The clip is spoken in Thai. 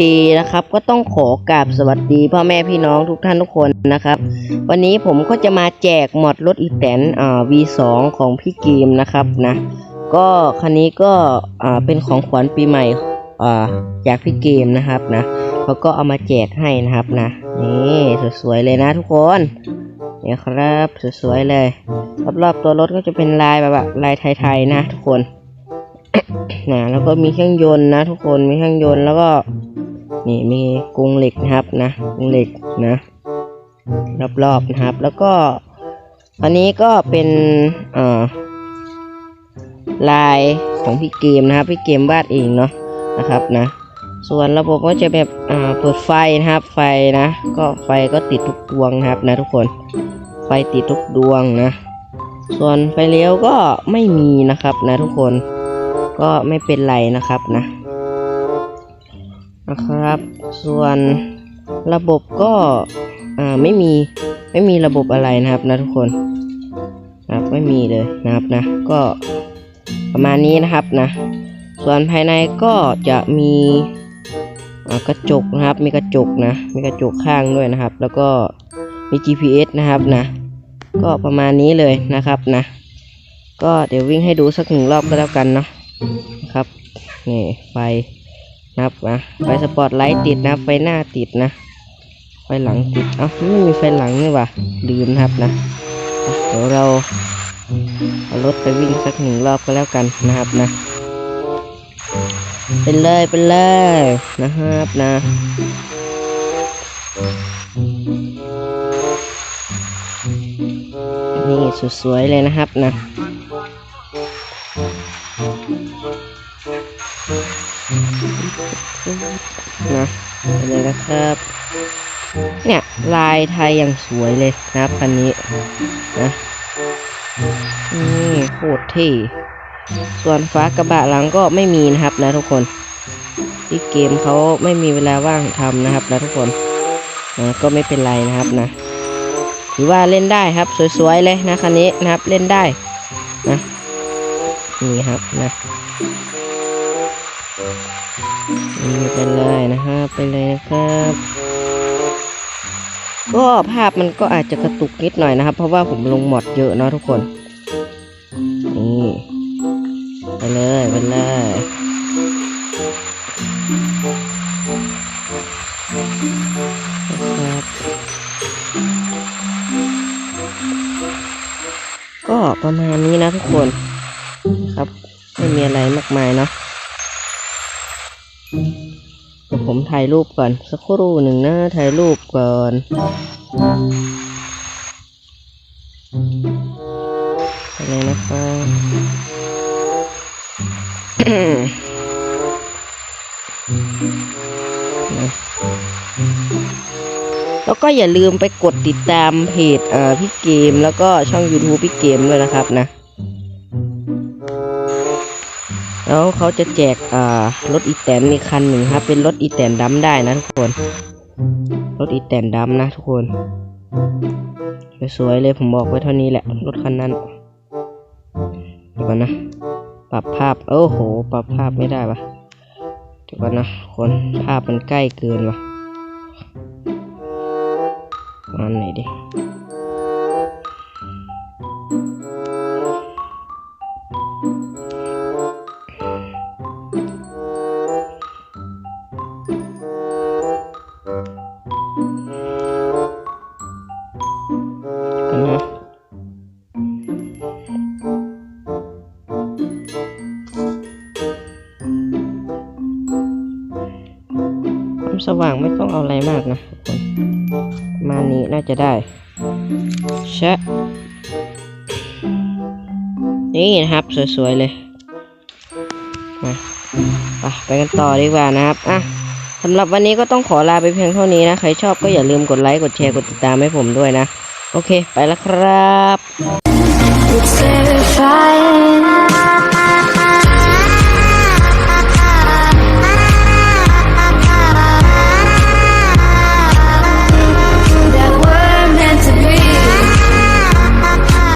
เคนะครับ ก็ต้องขอกราบสวัสดีพ่อแม่พี่น้องทุกท่านทุกคนนะครับ วันนี้ผมก็จะมาแจกหมอดรถอีแตนอ่า V2 ของพี่เกมนะครับนะ ก็คันนี้ก็อ่าเป็นของขวัญปีใหม่อ่าจากพี่เกมนะครับนะแล้วก็เอามาแจกให้นะครับนะนี่สวยๆเลยนะทุกคนเนี่ยครับสวยๆเลยรอบๆตัวรถก็จะเป็นลายแบบลายไทยๆนะทุกคนนะแล้วก็มีเครื่องยนต์นะทุกคนมีเครื่องยนต์แล้วก็ นี่มีกรงเหล็กนะครับนะกรงเหล็กนะ รอบๆนะครับ แล้วก็อันนี้ก็เป็นเอ่อลายของพี่เกมนะครับพี่เกมวาดเองเนาะนะครับนะ ส่วนระบบก็จะแบบอ่าเปิดไฟนะครับ ไฟนะ ก็ไฟก็ติดทุกดวงนะครับนะทุกคนไฟติดทุกดวงนะ ส่วนไฟเลี้ยวก็ไม่มีนะครับนะทุกคนก็ไม่เป็นไรนะครับนะ นะครับ ส่วนระบบก็ไม่มีไม่มีระบบอะไรนะครับนะทุกคนนะครับไม่มีเลยนะครับนะ ก็ประมาณนี้นะครับนะ ส่วนภายในก็จะมีกระจกนะครับ มีกระจกนะ มีกระจกข้างด้วยนะครับ แล้วก็มี GPS นะครับนะ ก็ประมาณนี้เลยนะครับนะ ก็เดี๋ยววิ่งให้ดูสักหนึ่งรอบก็แล้วกันเนาะครับนี่ไฟ นะครับนะไฟสปอตไลท์ติดนะไฟหน้าติดนะไฟหลังติดเอ้าไม่มีไฟหลังนี่หว่าลืมนะครับนะอะเดี๋ยวเราเอารถไปวิ่งสักหนึ่งรอบก็แล้วกันนะครับนะ เป็นเลยเป็นเลยนะครับนะนี่สวยๆเลยนะครับนะ นะไปเลยนะครับ เนี่ยลายไทยอย่างสวยเลยนะครับคันนี้นะนี่โคตรเท่ส่วนฟ้ากระบะหลังก็ไม่มีนะครับนะทุกคนที่เกมเขาไม่มีเวลาว่างทำนะครับนะทุกคนนะก็ไม่เป็นไรนะครับนะถือว่าเล่นได้ครับ สวยๆเลยนะคันนี้นะครับเล่นได้นะนี่ครับนะ ไปเลยนะครับไปเลยนะครับก็ภาพมันก็อาจจะกระตุกนิดหน่อยนะครับ เพราะว่าผมลงหมดเยอะเนาะทุกคนนี่ไปเลยไปเลยนะครับก็ประมาณนี้นะทุกคนครับไม่มีอะไรมากมายเนาะ เดี๋ยวผมถ่ายรูปก่อนสักครู่หนึ่งนะถ่ายรูปก่อนไปเลยนะครับแล้วก็อย่าลืมไปกดติดตามเพจเอ่อพี่เกม แล้วก็ช่อง YouTube พี่เกมด้วยนะครับนะ แล้วเขาจะแจกอ่ารถอีแตนอีกคันหนึ่งครับ เป็นรถอีแตนดำได้นะทุกคน รถอีแตนดำนะทุกคน สวยๆเลยผมบอกไว้เท่านี้แหละ รถคันนั้นเดี๋ยวก่อนนะ ปรับภาพ โอ้โห ปรับภาพไม่ได้ปะเดี๋ยวก่อนนะคนภาพมันใกล้เกินวะอันไหนดิ ความสว่างไม่ต้องเอาอะไรมากนะทุกคนมานี้น่าจะได้ชะนี่นะครับ สวยๆเลยมาไปไปกันต่อดีกว่านะครับ อะสำหรับวันนี้ก็ต้องขอลาไปเพียงเท่านี้นะ ใครชอบก็อย่าลืมกดไลค์ กดแชร์ กดติดตามให้ผมด้วยนะ โอเค ไปแล้วครับ It's